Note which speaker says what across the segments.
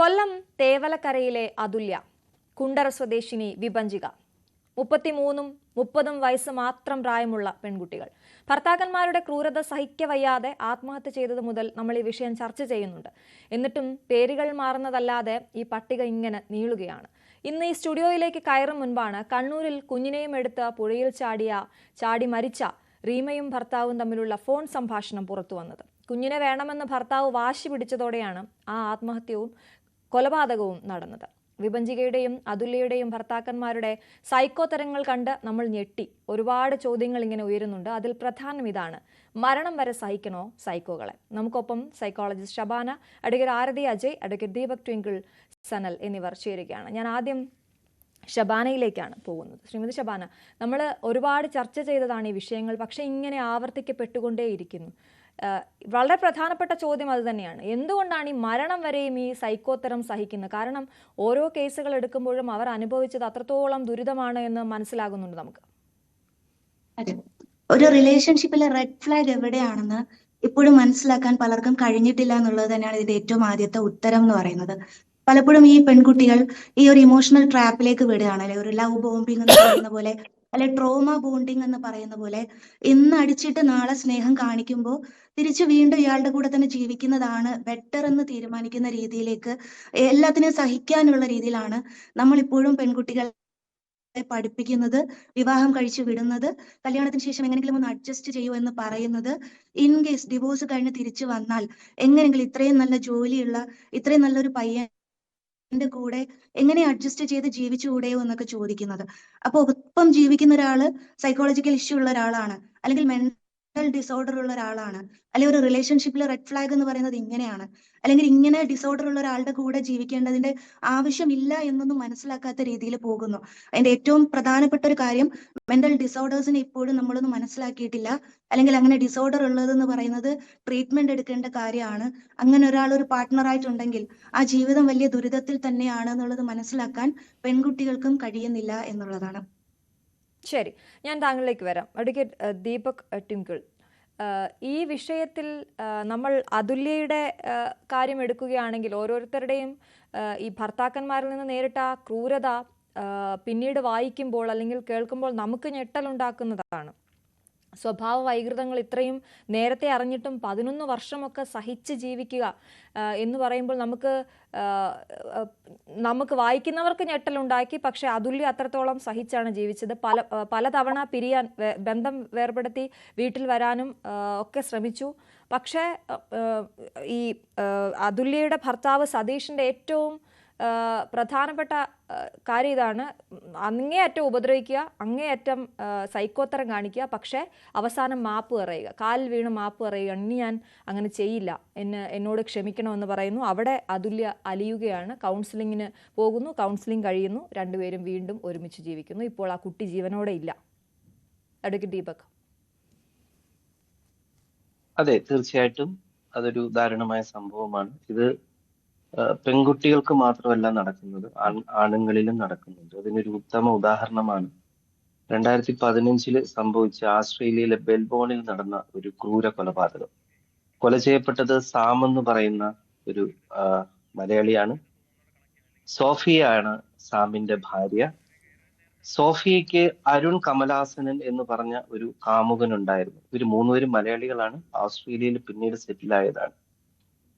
Speaker 1: കൊല്ലം തേവലക്കരയിലെ അതുല്യ കുണ്ടറ സ്വദേശിനി വിഭഞ്ചിക. മുപ്പത്തിമൂന്നും മുപ്പതും വയസ്സ് മാത്രം പ്രായമുള്ള പെൺകുട്ടികൾ. ഭർത്താക്കന്മാരുടെ ക്രൂരത സഹിക്കവയ്യാതെ ആത്മഹത്യ ചെയ്തത് മുതൽ നമ്മൾ ഈ വിഷയം ചർച്ച ചെയ്യുന്നുണ്ട്. എന്നിട്ടും പേരുകൾ മാറുന്നതല്ലാതെ ഈ പട്ടിക ഇങ്ങനെ നീളുകയാണ്. ഇന്ന് ഈ സ്റ്റുഡിയോയിലേക്ക് കയറും മുൻപാണ് കണ്ണൂരിൽ കുഞ്ഞിനെയും എടുത്ത് പുഴയിൽ ചാടിയ ചാടി മരിച്ച റീമയും ഭർത്താവും തമ്മിലുള്ള ഫോൺ സംഭാഷണം പുറത്തു വന്നത്. കുഞ്ഞിനെ വേണമെന്ന് ഭർത്താവ് വാശി പിടിച്ചതോടെയാണ് ആ ആത്മഹത്യവും കൊലപാതകവും നടന്നത്. വിഭഞ്ചികയുടെയും അതുല്യയുടെയും ഭർത്താക്കന്മാരുടെ സൈക്കോ തരങ്ങൾ കണ്ട് നമ്മൾ ഞെട്ടി. ഒരുപാട് ചോദ്യങ്ങൾ ഇങ്ങനെ ഉയരുന്നുണ്ട്. അതിൽ പ്രധാനം ഇതാണ്. മരണം വരെ സഹിക്കണോ സൈക്കോകളെ? നമുക്കൊപ്പം psychologist Shabana advocate Arathi Ajay advocate Deepak Twinkle Sanal എന്നിവർ ചേരുകയാണ്. ഞാൻ ആദ്യം ഷബാനയിലേക്കാണ് പോകുന്നത്. ശ്രീമതി ഷബാന നമ്മൾ ഒരുപാട് ചർച്ച ചെയ്തതാണ് ഈ വിഷയങ്ങൾ പക്ഷേ ഇങ്ങനെ ആവർത്തിക്കപ്പെട്ടുകൊണ്ടേയിരിക്കുന്നു. വളരെ പ്രധാനപ്പെട്ട ചോദ്യം അത് തന്നെയാണ്. എന്തുകൊണ്ടാണ് ഈ മരണം വരെയും ഈ സൈക്കോത്തരം സഹിക്കുന്നത്? കാരണം ഓരോ കേസുകൾ എടുക്കുമ്പോഴും അവർ അനുഭവിച്ചത് അത്രത്തോളം ദുരിതമാണ് എന്ന് മനസ്സിലാകുന്നുണ്ട് നമുക്ക്.
Speaker 2: ഒരു റിലേഷൻഷിപ്പിലെ റെഡ് ഫ്ലാഗ് എവിടെയാണെന്ന് ഇപ്പോഴും മനസ്സിലാക്കാൻ പലർക്കും കഴിഞ്ഞിട്ടില്ല എന്നുള്ളത് തന്നെയാണ് ഇതിന്റെ ഏറ്റവും ആദ്യത്തെ ഉത്തരം എന്ന് പറയുന്നത്. പലപ്പോഴും ഈ പെൺകുട്ടികൾ ഈ ഒരു ഇമോഷണൽ ട്രാപ്പിലേക്ക് വിടുകയാണ്. അല്ലെ ഒരു ലവ് ബോംബിംഗ് എന്ന് പറയുന്ന പോലെ അല്ലെ ട്രോമ ബോണ്ടിങ് എന്ന് പറയുന്ന പോലെ ഇന്ന് അടിച്ചിട്ട് നാളെ സ്നേഹം കാണിക്കുമ്പോൾ തിരിച്ചു വീണ്ടും ഇയാളുടെ കൂടെ തന്നെ ജീവിക്കുന്നതാണ് ബെറ്റർ എന്ന് തീരുമാനിക്കുന്ന രീതിയിലേക്ക് എല്ലാത്തിനെയും സഹിക്കാനുള്ള രീതിയിലാണ് നമ്മൾ ഇപ്പോഴും പെൺകുട്ടികൾ പഠിപ്പിക്കുന്നത് വിവാഹം കഴിച്ചു വിടുന്നത് കല്യാണത്തിന് ശേഷം എങ്ങനെയെങ്കിലും ഒന്ന് അഡ്ജസ്റ്റ് ചെയ്യൂ എന്ന് പറയുന്നത്. ഇൻ കേസ് ഡിവോഴ്സ് കഴിഞ്ഞ് തിരിച്ചു വന്നാൽ എങ്ങനെയെങ്കിലും ഇത്രയും നല്ല ജോലിയുള്ള ഇത്രയും നല്ലൊരു പയ്യന്റെ കൂടെ എങ്ങനെ അഡ്ജസ്റ്റ് ചെയ്ത് ജീവിച്ചുകൂടെയോ എന്നൊക്കെ ചോദിക്കുന്നത്. അപ്പൊ ഒപ്പം ജീവിക്കുന്ന ഒരാൾ സൈക്കോളജിക്കൽ ഇഷ്യൂ ഉള്ള ഒരാളാണ്. അല്ലെങ്കിൽ മെന്റൽ ഡിസോർഡർ ഉള്ള ഒരാളാണ്. അല്ലെങ്കിൽ ഒരു റിലേഷൻഷിപ്പിലെ റെഡ് ഫ്ലാഗ് എന്ന് പറയുന്നത് ഇങ്ങനെയാണ്. അല്ലെങ്കിൽ ഇങ്ങനെ ഡിസോർഡർ ഉള്ള ഒരാളുടെ കൂടെ ജീവിക്കേണ്ടതിന്റെ ആവശ്യമില്ല എന്നൊന്നും മനസ്സിലാക്കാത്ത രീതിയിൽ പോകുന്നു. അതിന്റെ ഏറ്റവും പ്രധാനപ്പെട്ട ഒരു കാര്യം മെന്റൽ ഡിസോർഡേഴ്സിനെ ഇപ്പോഴും നമ്മളൊന്നും മനസ്സിലാക്കിയിട്ടില്ല. അല്ലെങ്കിൽ അങ്ങനെ ഡിസോർഡർ ഉള്ളതെന്ന് പറയുന്നത് ട്രീറ്റ്മെന്റ് എടുക്കേണ്ട കാര്യമാണ്. അങ്ങനെ ഒരാൾ ഒരു പാർട്ട്ണർ ആയിട്ടുണ്ടെങ്കിൽ ആ ജീവിതം വലിയ ദുരിതത്തിൽ തന്നെയാണ് എന്നുള്ളത് മനസ്സിലാക്കാൻ പെൺകുട്ടികൾക്കും കഴിയുന്നില്ല എന്നുള്ളതാണ്.
Speaker 1: ശരി ഞാൻ താങ്കളിലേക്ക് വരാം. അഡ്വക്കേറ്റ് ദീപക് ടിംകിൾ ഈ വിഷയത്തിൽ നമ്മൾ അതുല്യയുടെ കാര്യം എടുക്കുകയാണെങ്കിൽ ഓരോരുത്തരുടെയും ഈ ഭർത്താക്കന്മാരിൽ നിന്ന് നേരിട്ട ക്രൂരത പിന്നീട് വായിക്കുമ്പോൾ അല്ലെങ്കിൽ കേൾക്കുമ്പോൾ നമുക്ക് ഞെട്ടലുണ്ടാക്കുന്നതാണ്. സ്വഭാവ വൈകൃതങ്ങൾ ഇത്രയും നേരത്തെ അറിഞ്ഞിട്ടും പതിനൊന്ന് വർഷമൊക്കെ സഹിച്ച് ജീവിക്കുക എന്ന് പറയുമ്പോൾ നമുക്ക് നമുക്ക് വായിക്കുന്നവർക്ക് ഞെട്ടലുണ്ടാക്കി പക്ഷെ അതുല്യ അത്രത്തോളം സഹിച്ചാണ് ജീവിച്ചത്. പല പലതവണ പിരിയാൻ ബന്ധം വേർപെടുത്തി വീട്ടിൽ വരാനും ഒക്കെ ശ്രമിച്ചു. പക്ഷേ ഈ അതുല്യയുടെ ഭർത്താവ് സതീഷിന്റെ ഏറ്റവും പ്രധാനപ്പെട്ട കാര്യം ഇതാണ്. അങ്ങേയറ്റം ഉപദ്രവിക്കുക അങ്ങേയറ്റം സൈക്കോത്തരം കാണിക്കുക പക്ഷേ അവസാനം മാപ്പ് പറയുക. കാലിൽ വീണ് മാപ്പ് പറയുക ഇനി ഞാൻ അങ്ങനെ ചെയ്യില്ല. എന്നെ എന്നോട് ക്ഷമിക്കണമെന്ന് പറയുന്നു. അവിടെ അതുല്യ അലിയുകയാണ്. കൗൺസിലിങ്ങിന് പോകുന്നു കൗൺസിലിംഗ് കഴിയുന്നു. രണ്ടുപേരും വീണ്ടും ഒരുമിച്ച് ജീവിക്കുന്നു. ഇപ്പോൾ ആ കുട്ടി ജീവനോടെ ഇല്ല. അഡ്വക്കേറ്റ് ദീപക്.
Speaker 3: അതെ തീർച്ചയായിട്ടും അതൊരു ദാരുണമായ സംഭവമാണ്. ഇത് പെൺകുട്ടികൾക്ക് മാത്രമല്ല നടക്കുന്നത് ആണുങ്ങളിലും നടക്കുന്നുണ്ട്. അതിനൊരു ഉത്തമ ഉദാഹരണമാണ് രണ്ടായിരത്തി പതിനഞ്ചിൽ സംഭവിച്ച ആസ്ട്രേലിയയിലെ ബെൽബോണിൽ നടന്ന ഒരു ക്രൂര കൊലപാതകം. കൊല ചെയ്യപ്പെട്ടത് സാം എന്ന് പറയുന്ന ഒരു മലയാളിയാണ്. സോഫിയയാണ് സാമിന്റെ ഭാര്യ. സോഫിയയ്ക്ക് അരുൺ കമലാസനൻ എന്ന് പറഞ്ഞ ഒരു കാമുകൻ ഉണ്ടായിരുന്നു ഇവർ മൂന്നുപേരും മലയാളികളാണ്. ഓസ്ട്രേലിയയിൽ പിന്നീട് സെറ്റിൽ ആയതാണ്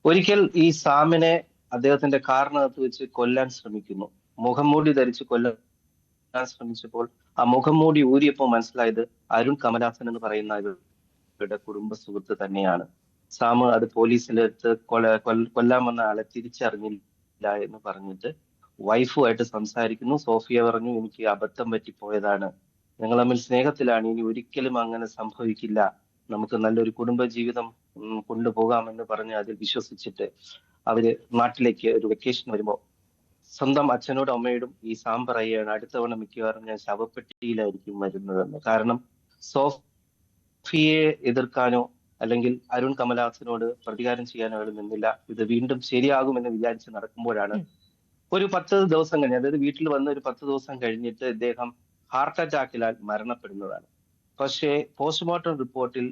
Speaker 3: ഒരിക്കൽ ഈ സാമിനെ അദ്ദേഹത്തിന്റെ കാറിനകത്ത് വെച്ച് കൊല്ലാൻ ശ്രമിക്കുന്നു. മുഖംമൂടി ധരിച്ച് കൊല്ലാൻ ശ്രമിച്ചപ്പോൾ ആ മുഖംമൂടി ഊരിയപ്പോൾ മനസ്സിലായത് അരുൺ കമലാസൻ എന്ന് പറയുന്ന ഇവരുടെ കുടുംബ സുഹൃത്ത് തന്നെയാണ്. സാമ് അത് പോലീസിലെടുത്ത് കൊല കൊല്ലാൻ വന്ന ആളെ തിരിച്ചറിഞ്ഞില്ല എന്ന് പറഞ്ഞിട്ട് വൈഫുമായിട്ട് സംസാരിക്കുന്നു. സോഫിയ പറഞ്ഞു എനിക്ക് അബദ്ധം പറ്റിപ്പോയതാണ്. ഞങ്ങൾ തമ്മിൽ സ്നേഹത്തിലാണ്. ഇനി ഒരിക്കലും അങ്ങനെ സംഭവിക്കില്ല. നമുക്ക് നല്ലൊരു കുടുംബ ജീവിതം കൊണ്ടുപോകാമെന്ന് പറഞ്ഞ് അതിൽ വിശ്വസിച്ചിട്ട് അവർ നാട്ടിലേക്ക് ഒരു വെക്കേഷൻ വരുമ്പോൾ സ്വന്തം അച്ഛനോടും അമ്മയോടും ഈ സാം പറയുകയാണ് അടുത്ത തവണ മിക്കവാറും ഞാൻ ശവപ്പെട്ടിയിലായിരിക്കും വരുന്നതെന്ന്. കാരണം സോഫിയെ എതിർക്കാനോ അല്ലെങ്കിൽ അരുൺ കമലാസനോട് പ്രതികാരം ചെയ്യാനോ അയാൾ നിന്നില്ല. ഇത് വീണ്ടും ശരിയാകുമെന്ന് വിചാരിച്ച് നടക്കുമ്പോഴാണ് ഒരു പത്ത് ദിവസം കഴിഞ്ഞ് അതായത് വീട്ടിൽ വന്ന് ഒരു പത്ത് ദിവസം കഴിഞ്ഞിട്ട് ഇദ്ദേഹം ഹാർട്ട് അറ്റാക്കിലാൽ മരണപ്പെടുന്നതാണ്. പക്ഷേ പോസ്റ്റ്മോർട്ടം റിപ്പോർട്ടിൽ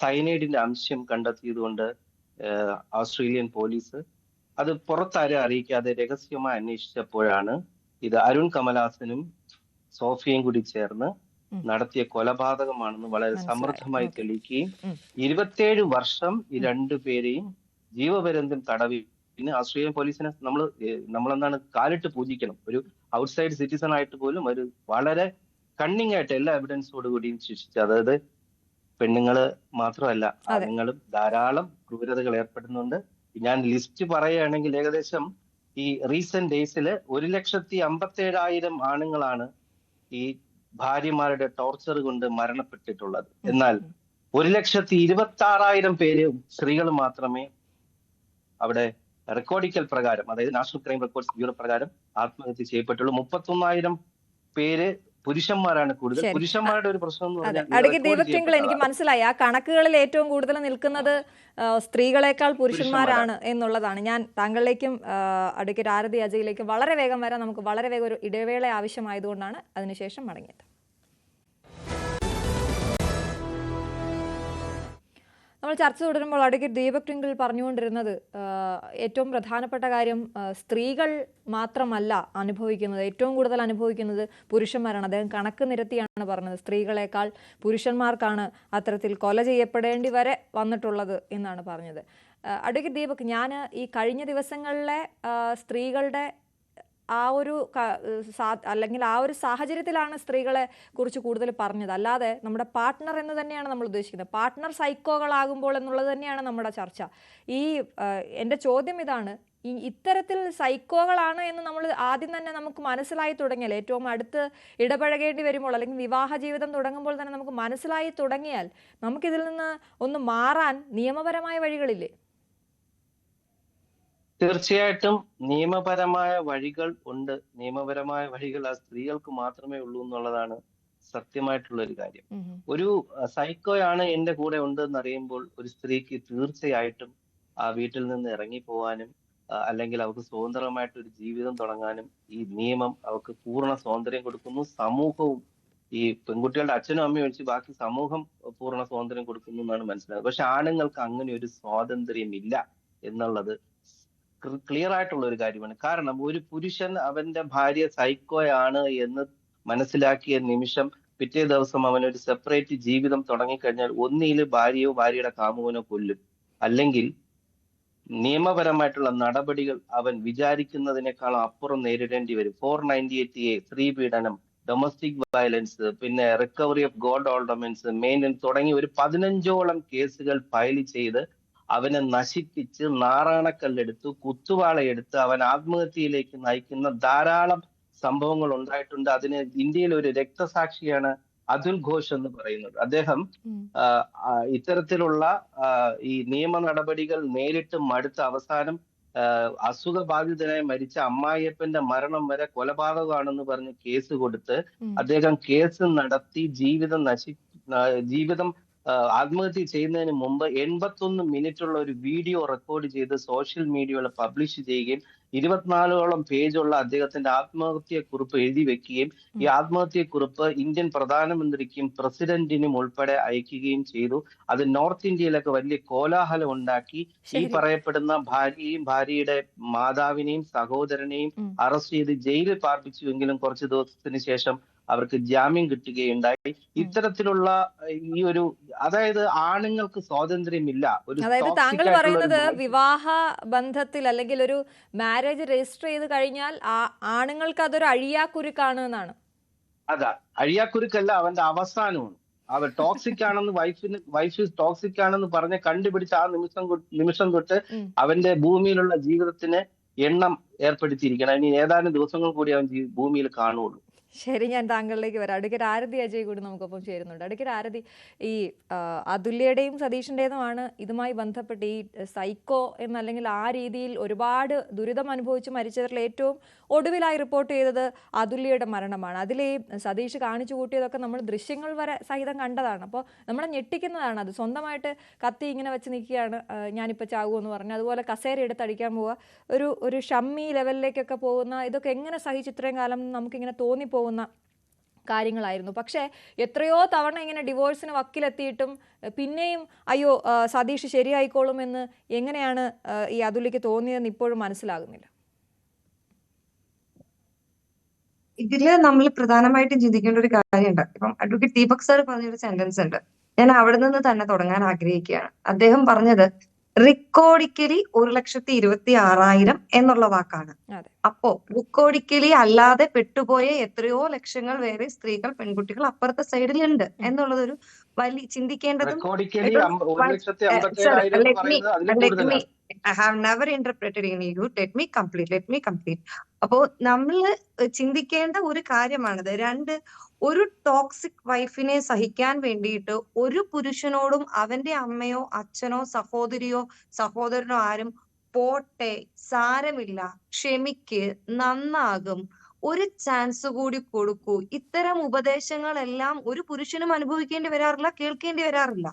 Speaker 3: സൈനൈഡിന്റെ അംശം കണ്ടെത്തിയതുകൊണ്ട് ഓസ്ട്രേലിയൻ പോലീസ്. അത് പുറത്താരെ അറിയിക്കാതെ രഹസ്യമായി അന്വേഷിച്ചപ്പോഴാണ് ഇത് അരുൺ കമലാസനും സോഫിയയും കൂടി ചേർന്ന് നടത്തിയ കൊലപാതകമാണെന്ന് വളരെ. സമൃദ്ധമായി. തെളിയിക്കുകയും ഇരുപത്തിയേഴ് വർഷം ഈ രണ്ടുപേരെയും ജീവപര്യന്തം തടവി. പിന്നെ ഓസ്ട്രേലിയൻ പോലീസിനെ നമ്മൾ നമ്മളെന്താണ് കാലിട്ട് പൂജിക്കണം. ഒരു ഔട്ട്സൈഡ് സിറ്റിസൺ ആയിട്ട് പോലും ഒരു വളരെ കണ്ണിങ് ആയിട്ട് എല്ലാ എവിഡൻസോട് കൂടിയും ശിക്ഷിച്ചു. അതായത് പെണ്ണുങ്ങൾ മാത്രമല്ല. ആണുങ്ങളും ധാരാളം ക്രൂരതകൾ ഏർപ്പെടുന്നുണ്ട്. ഞാൻ ലിസ്റ്റ് പറയുകയാണെങ്കിൽ ഏകദേശം ഈ റീസെന്റ് ഡേയ്സിൽ ഒരു ലക്ഷത്തി അമ്പത്തി ഏഴായിരം ആണുങ്ങളാണ് ഈ ഭാര്യമാരുടെ ടോർച്ചർ കൊണ്ട് മരണപ്പെട്ടിട്ടുള്ളത്. എന്നാൽ ഒരു ലക്ഷത്തി ഇരുപത്തി ആറായിരം പേര് സ്ത്രീകൾ മാത്രമേ അവിടെ റെക്കോർഡിക്കൽ പ്രകാരം അതായത് നാഷണൽ ക്രൈം റെക്കോർഡ്സ് ബ്യൂറോ പ്രകാരം ആത്മഹത്യ ചെയ്യപ്പെട്ടുള്ളൂ. മുപ്പത്തൊന്നായിരം പേര് പുരുഷന്മാരാണ് കൂടുതൽ. പുരുഷന്മാരുടെ ഒരു പ്രശ്നം എന്ന് പറഞ്ഞാൽ
Speaker 1: എനിക്ക് മനസ്സിലായി. ആ കണക്കുകളിൽ ഏറ്റവും കൂടുതൽ നിൽക്കുന്നത് സ്ത്രീകളെക്കാൾ പുരുഷന്മാരാണ്. എന്നുള്ളതാണ്. ഞാൻ താങ്കളിലേക്കും അടുക്കി ആരതി അജയിലേക്കും വളരെ വേഗം വരാൻ നമുക്ക് വളരെ വേഗം ഒരു ഇടവേള ആവശ്യമായതുകൊണ്ടാണ് അതിനുശേഷം മടങ്ങിയത്. നമ്മൾ ചർച്ച തുടരുമ്പോൾ അഡ്വക്കേറ്റ് ദീപക് ട്വിങ്കിൾ പറഞ്ഞുകൊണ്ടിരുന്നത് ഏറ്റവും പ്രധാനപ്പെട്ട കാര്യം സ്ത്രീകൾ മാത്രമല്ല അനുഭവിക്കുന്നത് ഏറ്റവും കൂടുതൽ അനുഭവിക്കുന്നത് പുരുഷന്മാരാണ്. അദ്ദേഹം കണക്ക് നിരത്തിയാണ് പറഞ്ഞത്. സ്ത്രീകളെക്കാൾ പുരുഷന്മാർക്കാണ് അത്തരത്തിൽ കൊല ചെയ്യപ്പെടേണ്ടി വരെ വന്നിട്ടുള്ളത് എന്നാണ് പറഞ്ഞത്. അടുക്കി ദീപക് ഞാൻ ഈ കഴിഞ്ഞ ദിവസങ്ങളിലെ സ്ത്രീകളുടെ ആ ഒരു അല്ലെങ്കിൽ ആ ഒരു സാഹചര്യത്തിലാണ് സ്ത്രീകളെ കുറിച്ച് കൂടുതൽ പറഞ്ഞത്. അല്ലാതെ നമ്മുടെ പാർട്ട്ണർ എന്ന് തന്നെയാണ് നമ്മൾ ഉദ്ദേശിക്കുന്നത്. പാർട്ട്ണർ സൈക്കോകളാകുമ്പോൾ എന്നുള്ളത് തന്നെയാണ് നമ്മുടെ ചർച്ച. ഈ എന്റെ ചോദ്യം ഇതാണ്. ഈ ഇത്തരത്തിൽ സൈക്കോകളാണ് എന്ന് നമ്മൾ ആദ്യം തന്നെ നമുക്ക് മനസ്സിലായി തുടങ്ങിയാൽ ഏറ്റവും അടുത്ത് ഇടപഴകേണ്ടി വരുമ്പോൾ അല്ലെങ്കിൽ വിവാഹ ജീവിതം തുടങ്ങുമ്പോൾ തന്നെ നമുക്ക് മനസ്സിലായി തുടങ്ങിയാൽ നമുക്കിതിൽ നിന്ന് ഒന്ന് മാറാൻ നിയമപരമായ വഴികളില്ലേ?
Speaker 3: തീർച്ചയായിട്ടും നിയമപരമായ വഴികൾ ഉണ്ട്. നിയമപരമായ വഴികൾ ആ സ്ത്രീകൾക്ക് മാത്രമേ ഉള്ളൂ എന്നുള്ളതാണ് സത്യമായിട്ടുള്ള ഒരു കാര്യം. ഒരു സൈക്കോ സൈക്കോയാണ് എന്റെ കൂടെ ഉണ്ടെന്ന് അറിയുമ്പോൾ ഒരു സ്ത്രീക്ക് തീർച്ചയായിട്ടും ആ വീട്ടിൽ നിന്ന് ഇറങ്ങി പോവാനും അല്ലെങ്കിൽ അവർക്ക് സ്വതന്ത്രമായിട്ട് ഒരു ജീവിതം തുടങ്ങാനും ഈ നിയമം അവർക്ക് പൂർണ സ്വാതന്ത്ര്യം കൊടുക്കുന്നു. സമൂഹവും ഈ പെൺകുട്ടികളുടെ അച്ഛനും അമ്മയും ഒഴിച്ച് ബാക്കി സമൂഹം പൂർണ സ്വാതന്ത്ര്യം കൊടുക്കുന്നു എന്നാണ് മനസ്സിലായത് പക്ഷെ ആണുങ്ങൾക്ക് അങ്ങനെ ഒരു സ്വാതന്ത്ര്യം ഇല്ല എന്നുള്ളത് ക്ലിയർ ആയിട്ടുള്ള ഒരു കാര്യമാണ്. കാരണം ഒരു പുരുഷൻ അവന്റെ ഭാര്യ സൈക്കോയാണ് എന്ന് മനസ്സിലാക്കിയ നിമിഷം പിറ്റേ ദിവസം അവൻ ഒരു സെപ്പറേറ്റ് ജീവിതം തുടങ്ങിക്കഴിഞ്ഞാൽ ഒന്നിയിൽ ഭാര്യയോ ഭാര്യയുടെ കാമുകനോ കൊല്ലും. അല്ലെങ്കിൽ നിയമപരമായിട്ടുള്ള നടപടികൾ അവൻ വിചാരിക്കുന്നതിനേക്കാൾ അപ്പുറം നേരിടേണ്ടി വരും. ഫോർ നയന്റി എയ്റ്റ് എ സ്ത്രീ പീഡനം ഡൊമസ്റ്റിക് വയലൻസ് പിന്നെ recovery of gold ornaments maintenance തുടങ്ങി ഒരു പതിനഞ്ചോളം കേസുകൾ ഫയൽ ചെയ്ത് അവനെ നശിപ്പിച്ച് നാറാണക്കല്ലെടുത്ത് കുത്തുവാളയെടുത്ത് അവൻ ആത്മഹത്യയിലേക്ക് നയിക്കുന്ന ധാരാളം സംഭവങ്ങൾ ഉണ്ടായിട്ടുണ്ട്. അതിന് ഇന്ത്യയിൽ ഒരു രക്തസാക്ഷിയാണ് അതുൽ ഘോഷ് എന്ന് പറയുന്നത്. അദ്ദേഹം ഇത്തരത്തിലുള്ള ഈ നിയമ നടപടികൾ നേരിട്ട് മടുത്ത അവസാനം അസുഖബാധിതനായി മരിച്ച അമ്മായിയപ്പന്റെ മരണം വരെ കൊലപാതകമാണെന്ന് പറഞ്ഞ് കേസ് കൊടുത്ത് അദ്ദേഹം കേസ് നടത്തി ജീവിതം നശി ജീവിതം ആത്മഹത്യ ചെയ്യുന്നതിന് മുമ്പ് എൺപത്തൊന്ന് മിനിറ്റുള്ള ഒരു വീഡിയോ റെക്കോർഡ് ചെയ്ത് സോഷ്യൽ മീഡിയയിൽ പബ്ലിഷ് ചെയ്യുകയും ഇരുപത്തിനാലോളം പേജുള്ള അദ്ദേഹത്തിന്റെ ആത്മഹത്യക്കുറിപ്പ് എഴുതി വെക്കുകയും ഈ ആത്മഹത്യ കുറിപ്പ് ഇന്ത്യൻ പ്രധാനമന്ത്രിക്കും പ്രസിഡന്റിനും ഉൾപ്പെടെ അയക്കുകയും ചെയ്തു. അത് നോർത്ത് ഇന്ത്യയിലൊക്കെ വലിയ കോലാഹലം ഉണ്ടാക്കി. ഈ പറയപ്പെടുന്ന ഭാര്യയും ഭാര്യയുടെ മാതാവിനെയും സഹോദരനെയും അറസ്റ്റ് ചെയ്ത് ജയിലിൽ പാർപ്പിച്ചുവെങ്കിലും കുറച്ച് ദിവസത്തിന് ശേഷം അവർക്ക് ജാമ്യം കിട്ടുകയുണ്ടായി. ഇത്തരത്തിലുള്ള ഈ ഒരു അതായത് ആണുങ്ങൾക്ക് സ്വാതന്ത്ര്യമില്ല ഒരു
Speaker 1: അതായത് താങ്കൾ പറയുന്നത് വിവാഹ ബന്ധത്തിൽ അല്ലെങ്കിൽ ഒരു മാരേജ് രജിസ്റ്റർ ചെയ്ത് കഴിഞ്ഞാൽ ആണുങ്ങൾക്ക് അതൊരു അഴിയാക്കുരുക്കാണ് എന്നാണ്.
Speaker 3: അതാ അഴിയാക്കുരുക്കല്ല അവന്റെ അവസാനമാണ്. അവൻ ടോക്സിക് ആണെന്ന് വൈഫിന് വൈഫ് ടോക്സിക് ആണെന്ന് പറഞ്ഞ് കണ്ടുപിടിച്ച ആ നിമിഷം നിമിഷം തൊട്ട്. അവന്റെ ഭൂമിയിലുള്ള ജീവിതത്തിന് എണ്ണം ഏർപ്പെടുത്തിയിരിക്കണം. ഇനി ഏതാനും ദിവസങ്ങൾ കൂടി അവൻ ഭൂമിയിൽ കാണുള്ളൂ.
Speaker 1: ശരി ഞാൻ താങ്കളിലേക്ക് വരാം. അടുക്കൽ ആരതി അജയ് കൂടി നമുക്കൊപ്പം ചേരുന്നുണ്ട്. അടുക്കൽ ആരതി ഈ അതുല്യയുടെയും സതീഷിന്റെതുമാണ് ഇതുമായി ബന്ധപ്പെട്ട് ഈ സൈക്കോ എന്നല്ലെങ്കിൽ ആ രീതിയിൽ ഒരുപാട് ദുരിതം അനുഭവിച്ച് മരിച്ചവരിൽ ഏറ്റവും ഒടുവിലായി റിപ്പോർട്ട് ചെയ്തത് അതുല്യയുടെ മരണമാണ്. അതിലേ സതീഷ് കാണിച്ചു കൂട്ടിയതൊക്കെ നമ്മൾ ദൃശ്യങ്ങൾ വരെ സഹിതം കണ്ടതാണ്. അപ്പോൾ നമ്മളെ ഞെട്ടിക്കുന്നതാണ്. അത് സ്വന്തമായിട്ട് കത്തി ഇങ്ങനെ വെച്ച് നിൽക്കുകയാണ് ഞാനിപ്പോൾ ഞാനിപ്പോൾ ചാകുമെന്ന് പറഞ്ഞു. അതുപോലെ കസേര എടുത്ത് അടിക്കാൻ പോവുക. ഒരു ഒരു ഷമ്മി ലെവലിലേക്കൊക്കെ പോകുന്ന ഇതൊക്കെ എങ്ങനെ സഹിച്ച് ഇത്രയും കാലം നമുക്കിങ്ങനെ തോന്നിപ്പോകുന്ന കാര്യങ്ങളായിരുന്നു. പക്ഷേ എത്രയോ തവണ ഇങ്ങനെ ഡിവോഴ്സിന് വക്കിലെത്തിയിട്ടും പിന്നെയും അയ്യോ സതീഷ് ശരിയായിക്കോളും എന്ന് എങ്ങനെയാണ് ഈ അതുലിക്ക് തോന്നിയതെന്ന് ഇപ്പോഴും മനസ്സിലാകുന്നില്ല.
Speaker 4: ഇതിൽ നമ്മൾ പ്രധാനമായിട്ടും ചിന്തിക്കേണ്ട ഒരു കാര്യമുണ്ട്. ഇപ്പം അഡ്വക്കേറ്റ് ദീപക് സാർ പറഞ്ഞൊരു സെന്റൻസ് ഉണ്ട്. ഞാൻ അവിടെ നിന്ന് തന്നെ തുടങ്ങാൻ ആഗ്രഹിക്കുകയാണ്. അദ്ദേഹം പറഞ്ഞത് റിക്കോർഡിക്കലി ഒരു ലക്ഷത്തി ഇരുപത്തി ആറായിരം എന്നുള്ള വാക്കാണ്. അപ്പോ റിക്കോഡിക്കലി അല്ലാതെ പെട്ടുപോയ എത്രയോ ലക്ഷങ്ങൾ വേറെ സ്ത്രീകൾ പെൺകുട്ടികൾ അപ്പുറത്തെ സൈഡിലുണ്ട് എന്നുള്ളതൊരു വലിയ ചിന്തിക്കേണ്ടതും. അപ്പോ നമ്മൾ ചിന്തിക്കേണ്ട ഒരു കാര്യമാണത്. രണ്ട് ഒരു ടോക്സിക് വൈഫിനെ സഹിക്കാൻ വേണ്ടിയിട്ട് ഒരു പുരുഷനോടും അവന്റെ അമ്മയോ അച്ഛനോ സഹോദരിയോ സഹോദരനോ ആരും പോട്ടെ സാരമില്ല ക്ഷമിക്ക് നന്നാകും. ഒരു ചാൻസ് കൂടി കൊടുക്കൂ. ഇത്തരം ഉപദേശങ്ങളെല്ലാം ഒരു പുരുഷനും അനുഭവിക്കേണ്ടി വരാറില്ല കേൾക്കേണ്ടി വരാറില്ല.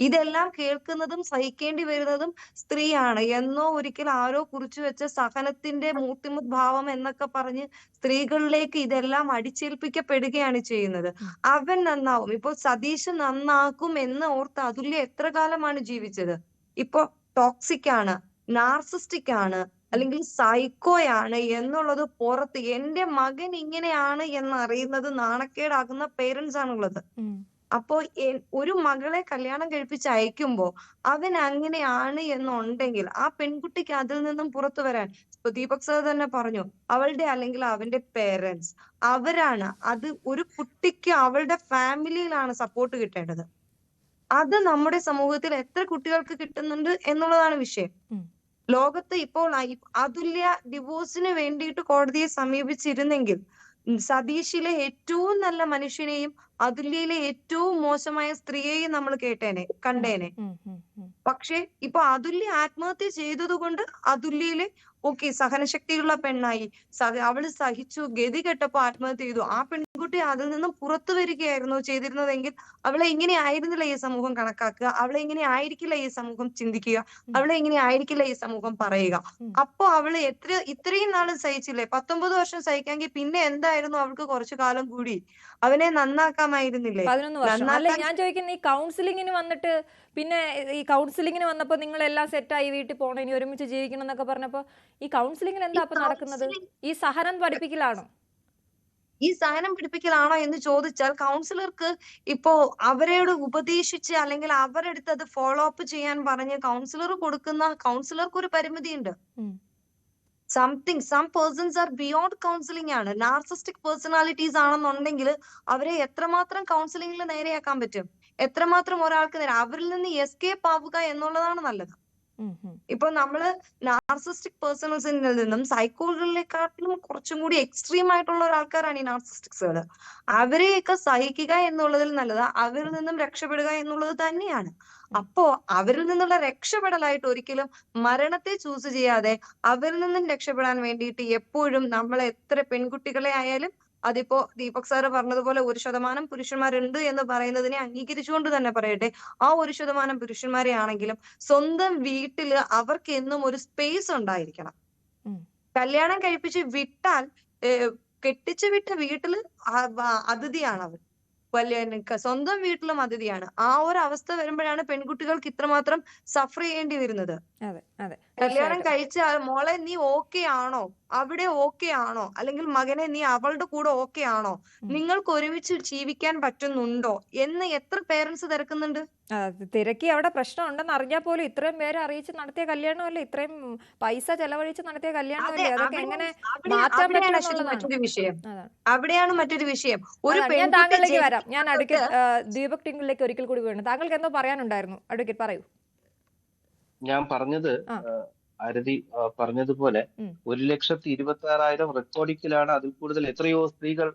Speaker 4: ഇതെല്ലാം കേൾക്കുന്നതും സഹിക്കേണ്ടി വരുന്നതും സ്ത്രീയാണ്. എന്നോ ഒരിക്കൽ ആരോ കുറിച്ചു വെച്ച സഹനത്തിന്റെ മൂർത്തിമുത് ഭാവം എന്നൊക്കെ പറഞ്ഞ് സ്ത്രീകളിലേക്ക് ഇതെല്ലാം അടിച്ചേൽപ്പിക്കപ്പെടുകയാണ് ചെയ്യുന്നത്. അവൻ നന്നാവും. ഇപ്പൊ സതീഷ് നന്നാക്കും എന്ന് ഓർത്ത് അതുല്യ എത്ര കാലമാണ് ജീവിച്ചത്? ഇപ്പോ ടോക്സിക് ആണ് നാർസിസ്റ്റിക് ആണ് അല്ലെങ്കിൽ സൈക്കോയാണ് എന്നുള്ളത് പുറത്ത് എന്റെ മകൻ ഇങ്ങനെയാണ് എന്ന് അറിയുന്നത് നാണക്കേടാകുന്ന പേരൻസ് ആണുള്ളത്. അപ്പോ ഒരു മകളെ കല്യാണം കഴിപ്പിച്ച് അയക്കുമ്പോ അവൻ അങ്ങനെയാണ് എന്നുണ്ടെങ്കിൽ ആ പെൺകുട്ടിക്ക് അതിൽ നിന്നും പുറത്തു വരാൻ ഇപ്പൊ ദീപക് സർ തന്നെ പറഞ്ഞു അവളുടെ അല്ലെങ്കിൽ അവന്റെ പേരൻസ് അവരാണ് അത് ഒരു കുട്ടിക്ക് അവളുടെ ഫാമിലിയിലാണ് സപ്പോർട്ട് കിട്ടേണ്ടത് അത് നമ്മുടെ സമൂഹത്തിൽ എത്ര കുട്ടികൾക്ക് കിട്ടുന്നുണ്ട് എന്നുള്ളതാണ് വിഷയം. ലോകത്ത് ഇപ്പോൾ അതുല്യ ഡിവോഴ്സിന് വേണ്ടിയിട്ട് കോടതിയെ സമീപിച്ചിരുന്നെങ്കിൽ സതീഷിലെ ഏറ്റവും നല്ല മനുഷ്യനെയും അതുല്യയിലെ ഏറ്റവും മോശമായ സ്ത്രീയെയും നമ്മൾ കേട്ടേനെ കണ്ടേനെ. പക്ഷെ ഇപ്പൊ അതുല്യ ആത്മഹത്യ ചെയ്തതുകൊണ്ട് അതുല്യയിലെ ഓക്കെ സഹനശക്തിയുള്ള പെണ്ണായി. അവൾ സഹിച്ചു ഗതി കെട്ടപ്പോ ആത്മഹത്യ ചെയ്തു. ആ പെൺകുട്ടി അതിൽ നിന്നും പുറത്തു വരികയായിരുന്നു ചെയ്തിരുന്നതെങ്കിൽ അവളെ ഇങ്ങനെ ആയിരുന്നില്ല ഈ സമൂഹം കണക്കാക്കുക? അവളെ ഇങ്ങനെ ആയിരിക്കില്ല ഈ സമൂഹം ചിന്തിക്കുക? അവളെ ഇങ്ങനെ ആയിരിക്കില്ല ഈ സമൂഹം പറയുക. അപ്പൊ അവൾ എത്ര ഇത്രയും നാൾ സഹിച്ചില്ലേ? പത്തൊമ്പത് വർഷം സഹിക്കാമെങ്കിൽ പിന്നെ എന്തായിരുന്നു അവൾക്ക് കുറച്ചു കാലം കൂടി? അവനെ
Speaker 1: പതിനൊന്ന് വർഷം. അല്ല ഞാൻ ചോദിക്കുന്നത് ഈ കൗൺസിലിങ്ങിന് വന്നിട്ട് പിന്നെ ഈ കൗൺസിലിങ്ങിന് വന്നപ്പോ നിങ്ങൾ എല്ലാം സെറ്റായി വീട്ടിൽ പോണേ ഇനി ഒരുമിച്ച് ജീവിക്കണം എന്നൊക്കെ പറഞ്ഞപ്പോ ഈ കൗൺസിലിങ്ങിന് എന്താ അപ്പൊ നടക്കുന്നത്? ഈ സഹനം പഠിപ്പിക്കലാണോ?
Speaker 4: ഈ സഹനം പിടിപ്പിക്കലാണോ എന്ന് ചോദിച്ചാൽ കൗൺസിലർക്ക് ഇപ്പോ അവരോട് ഉപദേശിച്ച് അല്ലെങ്കിൽ അവരെടുത്ത് അത് ഫോളോ അപ്പ് ചെയ്യാൻ പറഞ്ഞ് കൗൺസിലർ കൊടുക്കുന്ന കൗൺസിലർക്ക് ഒരു പരിമിതിയുണ്ട്. Something some persons are beyond counselling ആണ് നാർസിസ്റ്റിക് പേഴ്സണാലിറ്റീസ് ആണെന്നുണ്ടെങ്കിൽ അവരെ എത്രമാത്രം കൗൺസിലിംഗിൽ നേരെയാക്കാൻ പറ്റും എത്രമാത്രം ഒരാൾക്ക് നേരെ അവരിൽ നിന്ന് എസ്കേപ്പ് ആവുക എന്നുള്ളതാണ് നല്ലത്. ഇപ്പൊ നമ്മൾ നാർസിസ്റ്റിക് പേഴ്സണൽസിൽ നിന്നും സൈക്കോകളിലെക്കാട്ടിലും കുറച്ചും കൂടി എക്സ്ട്രീം ആയിട്ടുള്ള ഒരാൾക്കാരാണ് ഈ നാർസിസ്റ്റിക്സുകൾ അവരെയൊക്കെ സഹിക്കുക എന്നുള്ളതിൽ നല്ലത് അവരിൽ നിന്നും രക്ഷപ്പെടുക എന്നുള്ളത് തന്നെയാണ്. അപ്പോ അവരിൽ നിന്നുള്ള രക്ഷപ്പെടലായിട്ട് ഒരിക്കലും മരണത്തെ ചൂസ് ചെയ്യാതെ അവരിൽ നിന്നും രക്ഷപ്പെടാൻ വേണ്ടിയിട്ട് എപ്പോഴും നമ്മൾ എത്ര പെൺകുട്ടികളെ ആയാലും അതിപ്പോ ദീപക് സാറ് പറഞ്ഞതുപോലെ ഒരു ശതമാനം പുരുഷന്മാരുണ്ട് എന്ന് പറയുന്നതിനെ അംഗീകരിച്ചുകൊണ്ട് തന്നെ പറയട്ടെ ആ ഒരു ശതമാനം പുരുഷന്മാരെ ആണെങ്കിലും സ്വന്തം വീട്ടിൽ അവർക്ക് എന്നും ഒരു സ്പേസ് ഉണ്ടായിരിക്കണം. കല്യാണം കഴിപ്പിച്ച് വിട്ടാൽ കെട്ടിച്ച് വിട്ട ആ- അതിഥിയാണ് അവർ സ്വന്തം വീട്ടിലും അതിഥിയാണ്. ആ ഒരു അവസ്ഥ വരുമ്പോഴാണ് പെൺകുട്ടികൾക്ക് ഇത്രമാത്രം സഫർ ചെയ്യേണ്ടി വരുന്നത് കല്യാണം. കഴിച്ച മോളെ നീ ഓക്കെ ആണോ? അവിടെ ഓക്കെ ആണോ? അല്ലെങ്കിൽ മകനെ നീ അവളുടെ കൂടെ ഓക്കെ ആണോ? നിങ്ങൾക്ക് ഒരുമിച്ച് ജീവിക്കാൻ പറ്റുന്നുണ്ടോ? എന്ന് എത്ര പേരൻസ് തിരക്കുന്നുണ്ട്?
Speaker 1: തിരക്കി അവിടെ പ്രശ്നം ഉണ്ടെന്ന് അറിഞ്ഞാൽ പോലും ഇത്രയും പേരെ അറിയിച്ച് നടത്തിയ കല്യാണമല്ലേ? ഇത്രയും പൈസ ചെലവഴിച്ച് നടത്തിയ
Speaker 4: കല്യാണം
Speaker 1: കല്യാണമല്ലേ അതൊക്കെ എങ്ങനെ മാറ്റാൻ
Speaker 4: അവിടെയാണ്
Speaker 1: പറ്റും
Speaker 4: മറ്റൊരു വിഷയം. അവിടെയാണ് മറ്റൊരു വിഷയം. ഒരു.
Speaker 1: ഞാൻ താങ്കളിലേക്ക് വരാം. ഞാൻ അഡ്വക്കേറ്റ് ദീപക് ടിങ്കിളിലേക്ക് ഒരിക്കൽ കൂടി വീണു. താങ്കൾക്ക് എന്തോ പറയാനുണ്ടായിരുന്നു? അഡ്വക്കേറ്റ് പറയൂ.
Speaker 3: ഞാൻ പറഞ്ഞത് അരതി പറഞ്ഞതുപോലെ. ഒരു ലക്ഷത്തി ഇരുപത്തി ആറായിരം റെക്കോർഡിക്കലാണ് അതിൽ കൂടുതൽ എത്രയോ സ്ത്രീകൾ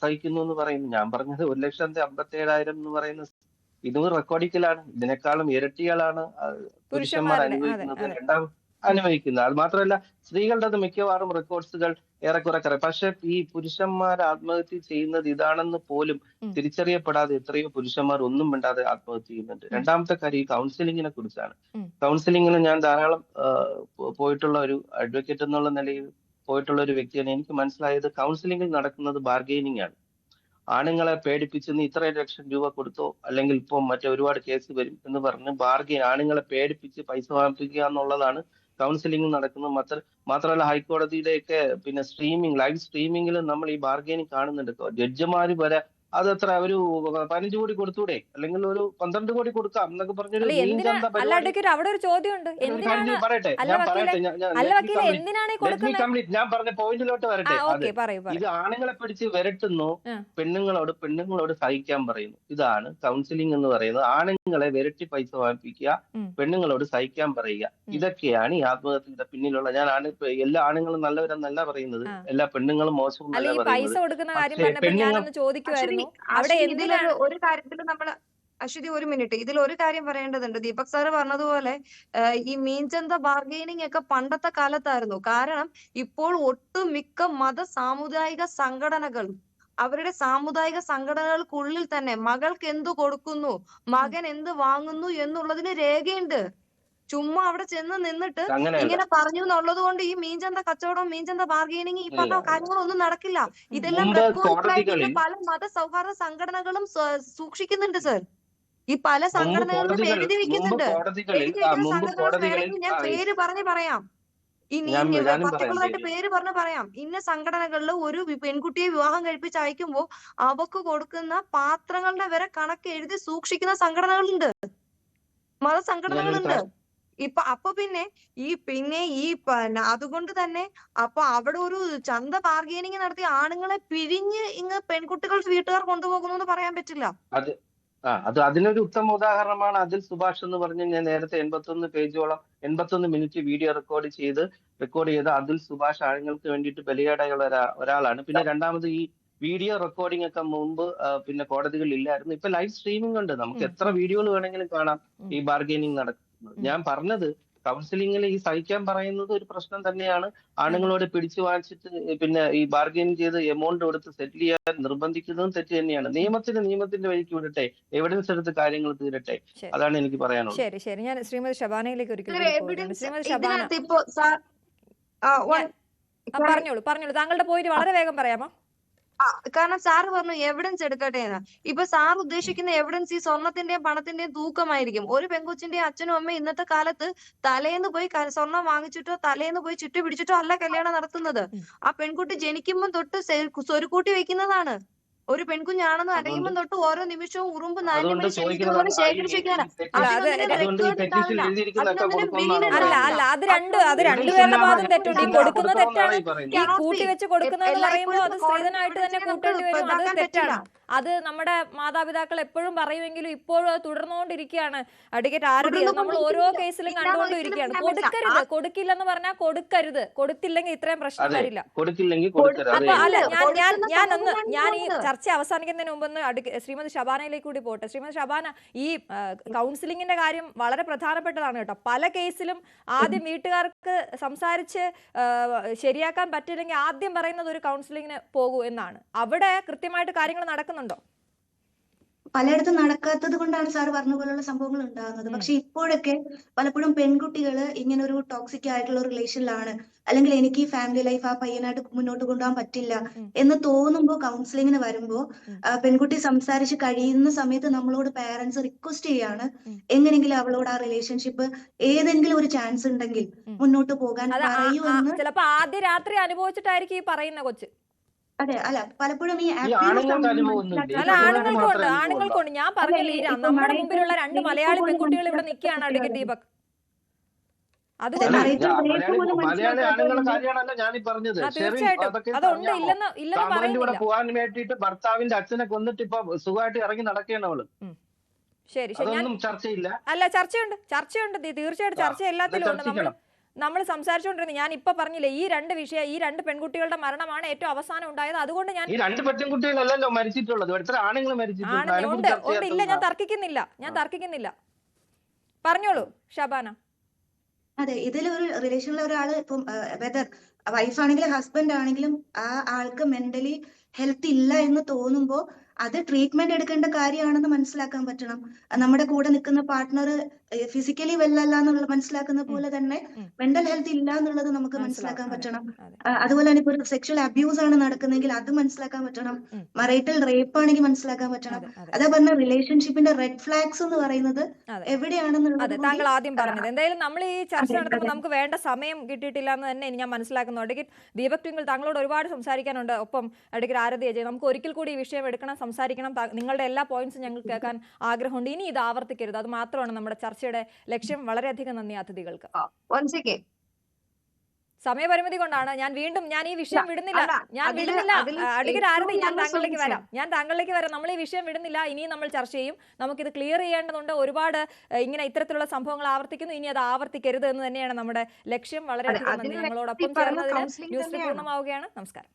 Speaker 3: സഹിക്കുന്നു എന്ന് പറയുന്നു. ഞാൻ പറഞ്ഞത് ഒരു ലക്ഷത്തി അമ്പത്തി ഏഴായിരം എന്ന് പറയുന്ന ഇതും റെക്കോർഡിക്കലാണ്. ഇതിനേക്കാളും ഇരട്ടികളാണ് പുരുഷന്മാർ അനുഭവിക്കുന്നത്. രണ്ടാം അനുഭവിക്കുന്നത് അത് മാത്രമല്ല സ്ത്രീകളുടെ അത് മിക്കവാറും റെക്കോർഡ്സുകൾ ഏറെക്കുറെ കറ പക്ഷെ ഈ പുരുഷന്മാർ ആത്മഹത്യ ചെയ്യുന്നത് ഇതാണെന്ന് പോലും. തിരിച്ചറിയപ്പെടാതെ എത്രയോ പുരുഷന്മാർ ഒന്നും മിണ്ടാതെ ആത്മഹത്യ ചെയ്യുന്നുണ്ട്. രണ്ടാമത്തെ കാര്യം ഈ കൗൺസിലിങ്ങിനെ കുറിച്ചാണ്. കൗൺസിലിങ്ങിന് ഞാൻ ധാരാളം പോയിട്ടുള്ള ഒരു അഡ്വക്കേറ്റ് എന്നുള്ള നിലയിൽ പോയിട്ടുള്ള ഒരു വ്യക്തിയാണ്. എനിക്ക് മനസ്സിലായത് കൗൺസിലിംഗിൽ നടക്കുന്നത് ബാർഗെയിനിങ് ആണ്. ആണുങ്ങളെ പേടിപ്പിച്ച് നീ ഇത്ര ലക്ഷം രൂപ കൊടുത്തോ അല്ലെങ്കിൽ ഇപ്പം മറ്റേ ഒരുപാട് കേസ് വരും എന്ന് പറഞ്ഞ് ബാർഗെയിൻ ആണുങ്ങളെ പേടിപ്പിച്ച് പൈസ വാങ്ങിപ്പിക്കുക എന്നുള്ളതാണ് കൗൺസിലിംഗ് നടക്കുന്നു. മാത്ര മാത്രമല്ല ഹൈക്കോടതിയുടെയൊക്കെ പിന്നെ സ്ട്രീമിംഗ് ലൈവ് സ്ട്രീമിംഗിൽ നമ്മൾ ഈ ബാർഗെയിനിങ് കാണുന്നുണ്ട്. ജഡ്ജിമാർ വരെ അത് എത്ര? ഒരു പതിനഞ്ച് കോടി കൊടുത്തൂടെ? അല്ലെങ്കിൽ ഒരു പന്ത്രണ്ട് കോടി കൊടുക്കാം എന്നൊക്കെ പറഞ്ഞൊരു
Speaker 1: അവിടെ ഒരു ചോദ്യമുണ്ട്.
Speaker 3: പറയട്ടെ. ഞാൻ പറയട്ടെ ഞാൻ- പറഞ്ഞ പോയിന്റിലോട്ട് വരട്ടെ ഇത് ആണുങ്ങളെ പിടിച്ച് വരട്ടുന്നു. പെണ്ണുങ്ങളോട് പെണ്ണുങ്ങളോട് സഹിക്കാൻ പറയുന്നു. ഇതാണ് കൗൺസിലിംഗ് എന്ന് പറയുന്നത്. ആണുങ്ങളെ വിരട്ടി പൈസ വാങ്ങിപ്പിക്കുക. പെണ്ണുങ്ങളോട് സഹിക്കാൻ പറയുക. ഇതൊക്കെയാണ് ഈ ആത്മഹത്യയുടെ പിന്നിലുള്ള ഞാൻ ആണ് എല്ലാ ആണുങ്ങളും നല്ലവരെന്നല്ല പറയുന്നത്. എല്ലാ പെണ്ണുങ്ങളും മോശം
Speaker 1: പൈസ കൊടുക്കുന്ന കാര്യം
Speaker 3: പെണ്ണുങ്ങൾ-
Speaker 1: ചോദിക്കുമായിരുന്നു അവിടെ
Speaker 4: എന്തിലാണ്
Speaker 1: എന്തിനാണ്
Speaker 4: ഒരു കാര്യത്തിൽ നമ്മൾ അശ്വതി ഒരു മിനിറ്റ്. ഇതിൽ ഒരു കാര്യം പറയേണ്ടതുണ്ട്. ദീപക് സാറ് പറഞ്ഞതുപോലെ ഈ മീൻചന്ത ബാർഗെയിനിങ് ഒക്കെ പണ്ടത്തെ കാലത്തായിരുന്നു. കാരണം ഇപ്പോൾ ഒട്ടുമിക്ക മത സാമുദായിക സംഘടനകൾ അവരുടെ സാമുദായിക സംഘടനകൾക്കുള്ളിൽ തന്നെ മകൾക്ക് എന്ത് കൊടുക്കുന്നു മകൻ എന്ത് വാങ്ങുന്നു എന്നുള്ളതിന് രേഖയുണ്ട്. ചുമ്മാ അവിടെ ചെന്ന് നിന്നിട്ട് ഇങ്ങനെ പറഞ്ഞു എന്നുള്ളത് കൊണ്ട് ഈ മീൻചന്ത കച്ചവടം മീൻചന്ത ബാർഗെയിനിങ് ഈ പറഞ്ഞ. കാര്യങ്ങളൊന്നും നടക്കില്ല. ഇതെല്ലാം പല മത സൗഹാർദ്ദ സംഘടനകളും സൂക്ഷിക്കുന്നുണ്ട് സർ ഈ പല സംഘടനകളും എഴുതി വെക്കുന്നുണ്ട്. എഴുതി വെക്കുന്ന ഞാൻ പേര് പറഞ്ഞ് പറയാം. ഇനി പർട്ടിക്കുലറായിട്ട്
Speaker 3: പേര്.
Speaker 4: പറഞ്ഞു പറയാം. ഇന്ന സംഘടനകളിൽ ഒരു പെൺകുട്ടിയെ വിവാഹം കഴിപ്പിച്ച് അയക്കുമ്പോ അവക്ക് കൊടുക്കുന്ന പാത്രങ്ങളുടെ വരെ കണക്ക് എഴുതി സൂക്ഷിക്കുന്ന സംഘടനകളുണ്ട്. മതസംഘടനകളുണ്ട്. ഇപ്പൊ അപ്പൊ പിന്നെ ഈ പിന്നെ ഈ അതുകൊണ്ട് തന്നെ അപ്പൊ അവിടെ ഒരു ചന്ത ബാർഗെയിനിങ് നടത്തി ആണുങ്ങളെ പിഴിഞ്ഞ് ഇങ്ങ് പെൺകുട്ടികൾ വീട്ടുകാർ കൊണ്ടുപോകുന്നു എന്ന് പറയാൻ പറ്റില്ല.
Speaker 3: ആ അത് അതിനൊരു ഉത്തമ ഉദാഹരണമാണ് അതിൽ സുഭാഷ് എന്ന് പറഞ്ഞ് ഞാൻ നേരത്തെ എൺപത്തൊന്ന് പേജോളം എൺപത്തൊന്ന് മിനിറ്റ് വീഡിയോ റെക്കോർഡ് ചെയ്ത് റെക്കോർഡ് ചെയ്ത് അതിൽ സുഭാഷ് ആണുങ്ങൾക്ക് വേണ്ടിയിട്ട് ബലിയാടായുള്ള ഒരാ- ഒരാളാണ്. പിന്നെ രണ്ടാമത് ഈ വീഡിയോ റെക്കോർഡിംഗ് ഒക്കെ മുമ്പ് പിന്നെ കോടതികളിൽ ഇല്ലായിരുന്നു. ഇപ്പൊ ലൈവ് സ്ട്രീമിംഗ് ഉണ്ട്. നമുക്ക് എത്ര വീഡിയോകൾ വേണമെങ്കിലും കാണാം. ഈ ബാർഗെയിനിങ് നടക്കുന്നത്
Speaker 1: ഉം.
Speaker 3: ഞാൻ പറഞ്ഞത് കൗൺസിലിംഗിൽ ഈ സഹിക്കാൻ പറയുന്നത് ഒരു പ്രശ്നം തന്നെയാണ്. ആണുങ്ങളോട് പിടിച്ചു വാങ്ങിച്ചിട്ട് പിന്നെ ഈ ബാർഗെയിൻ ചെയ്ത് എമൗണ്ട് കൊടുത്ത് സെറ്റിൽ ചെയ്യാൻ നിർബന്ധിക്കുന്നതും തെറ്റ് തന്നെയാണ്. നിയമത്തിന് നിയമത്തിന്റെ വഴിക്ക് വിടട്ടെ. എവിഡൻസ് എടുത്ത് കാര്യങ്ങൾ തീരട്ടെ. അതാണ് എനിക്ക് പറയാനുള്ളത്.
Speaker 1: ശരി ശരി. ഞാൻ ശ്രീമതി
Speaker 4: one-
Speaker 1: ആ, പറഞ്ഞോളൂ പറഞ്ഞോളൂ. താങ്കളുടെ പോയിന്റ് വളരെ വേഗം പറയാമോ?
Speaker 4: കാരണം സാറ് പറഞ്ഞു എവിഡൻസ് എടുക്കട്ടെ എന്ന്. ഇപ്പൊ സാർ ഉദ്ദേശിക്കുന്ന എവിഡൻസ് ഈ സ്വർണത്തിന്റെയും പണത്തിന്റെയും തൂക്കമായിരിക്കും. ഒരു പെങ്കൊച്ചിന്റെയും അച്ഛനും അമ്മയും ഇന്നത്തെ കാലത്ത് തലേന്ന് പോയി സ്വർണം വാങ്ങിച്ചിട്ടോ തലേന്ന് പോയി ചുറ്റി പിടിച്ചിട്ടോ അല്ല കല്യാണം നടത്തുന്നത്. ആ പെൺകുട്ടി ജനിക്കുമ്പോൾ തൊട്ട് സ്വരുക്കൂട്ടി വെക്കുന്നതാണ്. ഒരു പെൺകുഞ്ഞാണെന്ന് അറിയുമ്പോൾ തൊട്ട് ഓരോ നിമിഷവും ഉറുമ്പ് നാല്
Speaker 1: അല്ല, അല്ല അല്ല അത് രണ്ട് അത് രണ്ടുപേരുടെ ഭാഗം തെറ്റുണ്ട്. ഈ കൊടുക്കുന്ന തെറ്റാണ്. ഈ കൂട്ടി വെച്ച് കൊടുക്കുന്നതെന്ന്
Speaker 4: എല്ലായ്പ്പോഴും
Speaker 1: പറയുമ്പോൾ അത് സ്ത്രീധനായിട്ട് തന്നെ കൂട്ടേണ്ടി വരും. അത് തെറ്റാണ്. അത് നമ്മുടെ മാതാപിതാക്കൾ എപ്പോഴും പറയുമെങ്കിലും ഇപ്പോഴും അത് തുടർന്നുകൊണ്ടിരിക്കുകയാണ്. അഡ്വക്കേറ്റ് ആരുടെ നമ്മൾ ഓരോ കേസിലും കണ്ടുകൊണ്ടിരിക്കുകയാണ്. കൊടുക്കരുത്. കൊടുക്കില്ലെന്ന് പറഞ്ഞാൽ കൊടുക്കരുത്. കൊടുത്തില്ലെങ്കിൽ ഇത്രയും പ്രശ്നം വരില്ല.
Speaker 3: കൊടുക്കരുത്.
Speaker 1: അപ്പൊ അല്ല ഞാൻ ഞാൻ ഞാൻ ഒന്ന് ഞാൻ ഈ. ചർച്ച അവസാനിക്കുന്നതിന് മുമ്പ് ഒന്ന് അടുക്ക ശ്രീമതി ഷബാനയിലേക്ക് കൂടി പോട്ടെ. ശ്രീമതി ഷബാന ഈ കൗൺസിലിങ്ങിന്റെ കാര്യം വളരെ പ്രധാനപ്പെട്ടതാണ് കേട്ടോ. പല കേസിലും ആദ്യം വീട്ടുകാർക്ക് സംസാരിച്ച് ശരിയാക്കാൻ പറ്റില്ലെങ്കിൽ ആദ്യം പറയുന്നത് ഒരു കൗൺസിലിങ്ങിന് പോകൂ എന്നാണ്. അവിടെ കൃത്യമായിട്ട് കാര്യങ്ങൾ നടക്കുന്നുണ്ടോ?
Speaker 2: പലയിടത്തും നടക്കാത്തത് കൊണ്ടാണ് സാർ പറഞ്ഞ പോലുള്ള സംഭവങ്ങൾ ഉണ്ടാകുന്നത്. പക്ഷെ ഇപ്പോഴൊക്കെ പലപ്പോഴും പെൺകുട്ടികൾ ഇങ്ങനെ ഒരു ടോക്സിക് ആയിട്ടുള്ള റിലേഷനിലാണ് അല്ലെങ്കിൽ എനിക്ക് ഈ ഫാമിലി ലൈഫ് ആ പയ്യനായിട്ട് മുന്നോട്ട് കൊണ്ടുപോകാൻ പറ്റില്ല എന്ന് തോന്നുമ്പോൾ കൗൺസിലിങ്ങിന് വരുമ്പോൾ പെൺകുട്ടി സംസാരിച്ച് കഴിയുന്ന സമയത്ത് നമ്മളോട് പാരന്റ്സ് റിക്വസ്റ്റ് ചെയ്യാണ് എങ്ങനെങ്കിലും അവളോട് ആ റിലേഷൻഷിപ്പ് ഏതെങ്കിലും ഒരു ചാൻസ് ഉണ്ടെങ്കിൽ മുന്നോട്ട് പോകാൻ പറയൂ എന്ന്
Speaker 1: ചിലപ്പോ ആദ്യ രാത്രി അനുഭവിച്ചിട്ടായിരിക്കും ഈ പറയുന്ന കൊച്ച്.
Speaker 2: അതെ അല്ല പലപ്പോഴും ഈ
Speaker 1: അല്ല ആണുങ്ങൾക്കുണ്ട് ആണുങ്ങൾക്കുണ്ട് ഞാൻ പറഞ്ഞില്ല നമ്മുടെ മുമ്പിലുള്ള രണ്ട് മലയാളി പെൺകുട്ടികൾ ഇവിടെ നിൽക്കുകയാണ് അഡ്വക്കേറ്റ് ദീപക്.
Speaker 2: അത്
Speaker 3: പോകാൻ വേണ്ടിട്ട് ഭർത്താവിന്റെ അച്ഛനെ കൊന്നിട്ട് ഇപ്പൊ സുഖമായിട്ട് ഇറങ്ങി നടക്കുകയാണ് അവൾ.
Speaker 1: ശരി ശരി.
Speaker 3: അതൊന്നും ചർച്ചയില്ല.
Speaker 1: അല്ല ചർച്ചയുണ്ട് ചർച്ചയുണ്ട്. തീർച്ചയായിട്ടും ചർച്ച എല്ലാത്തിലും ഉണ്ട്. നമ്മൾ
Speaker 3: ചർച്ചിക്കണം.
Speaker 1: നമ്മൾ സംസാരിച്ചുകൊണ്ടിരുന്നത് ഞാൻ ഇപ്പൊ പറഞ്ഞില്ലേ ഈ രണ്ട് വിഷയം ഈ രണ്ട് പെൺകുട്ടികളുടെ മരണമാണ് ഏറ്റവും അവസാനം ഉണ്ടായത്. അതുകൊണ്ട് ഞാൻ
Speaker 3: ഈ രണ്ട് മരിച്ചിട്ടുള്ളത്.
Speaker 1: ഉണ്ട്. ഉണ്ട്. ഇല്ല ഞാൻ തർക്കിക്കുന്നില്ല. ഞാൻ തർക്കിക്കുന്നില്ല. പറഞ്ഞോളൂ ഷബാന.
Speaker 2: അതെ ഇതിൽ ഒരു റിലേഷനിലെ ഒരാൾ ഇപ്പം വെദർ വൈഫ് ആണെങ്കിലും ഹസ്ബൻഡ് ആണെങ്കിലും ആ ആൾക്ക് മെന്റലി ഹെൽത്ത് ഇല്ല എന്ന് തോന്നുമ്പോൾ അത് ട്രീറ്റ്മെന്റ് എടുക്കേണ്ട കാര്യമാണെന്ന് മനസ്സിലാക്കാൻ പറ്റണം. നമ്മുടെ കൂടെ നിൽക്കുന്ന പാർട്ട്ണർ ഫിസിക്കലി വെൽ അല്ല എന്നുള്ളത് മനസ്സിലാക്കുന്ന പോലെ തന്നെ. മെന്റൽ ഹെൽത്ത് ഇല്ല എന്നുള്ളത് നമുക്ക് മനസ്സിലാക്കാൻ പറ്റണം. അതുപോലെ തന്നെ ഇപ്പൊ ഒരു സെക്ഷൽ അബ്യൂസ് ആണ് നടക്കുന്നതെങ്കിൽ അത് മനസ്സിലാക്കാൻ പറ്റണം. മറൈറ്റൽ റേപ്പ് ആണെങ്കിൽ മനസ്സിലാക്കാൻ പറ്റണം.
Speaker 1: അതേ
Speaker 2: പറഞ്ഞ റിലേഷൻഷിപ്പിന്റെ റെഡ് ഫ്ലാഗ്സ് എന്ന് പറയുന്നത്. എവിടെയാണെന്നുള്ളത്
Speaker 1: താങ്കൾ ആദ്യം പറഞ്ഞത്. എന്തായാലും നമ്മൾ ഈ ചർച്ച നടത്തുമ്പോൾ നമുക്ക് വേണ്ട സമയം കിട്ടിയിട്ടില്ല എന്ന് തന്നെ ഞാൻ മനസ്സിലാക്കുന്നു അഡ്വക്കേറ്റ് ദീപക് ട്വിങ്കിൾ താങ്കളോട് ഒരുപാട് സംസാരിക്കാനുണ്ട്. ഒപ്പം അഡ്വക്കേറ്റ് ആരതി അജയ് നമുക്ക് ഒരിക്കൽ കൂടി ഈ വിഷയം എടുക്കണം സംസാരിക്കണം. നിങ്ങളുടെ എല്ലാ പോയിന്റ്സും ഞങ്ങൾക്ക് കേൾക്കാൻ ആഗ്രഹമുണ്ട്. ഇനി ഇത് ആവർത്തിക്കരുത്. അത് മാത്രമാണ് നമ്മുടെ ചർച്ചയുടെ ലക്ഷ്യം വളരെയധികം നന്ദി അതിഥികൾക്ക്. സമയപരിമിതി കൊണ്ടാണ് ഞാൻ വീണ്ടും ഞാൻ ഈ വിഷയം വിടുന്നില്ല. ഞാൻ വിടുന്നില്ല. അടിക്കൽ ആരതി ഞാൻ താങ്കളിലേക്ക് വരാം. ഞാൻ താങ്കളിലേക്ക് വരാം. നമ്മൾ ഈ വിഷയം വിടുന്നില്ല. ഇനിയും നമ്മൾ ചർച്ച ചെയ്യും. നമുക്കിത് ക്ലിയർ ചെയ്യേണ്ടതുണ്ട്. ഒരുപാട് ഇങ്ങനെ ഇത്തരത്തിലുള്ള സംഭവങ്ങൾ ആവർത്തിക്കുന്നു. ഇനി അത് ആവർത്തിക്കരുത് എന്ന് തന്നെയാണ് നമ്മുടെ ലക്ഷ്യം.
Speaker 4: അതിന്
Speaker 1: നന്ദി ഞങ്ങളോടൊപ്പം ചേർന്നതിന് ന്യൂസ്. പൂർണമാവുകയാണ്. നമസ്കാരം.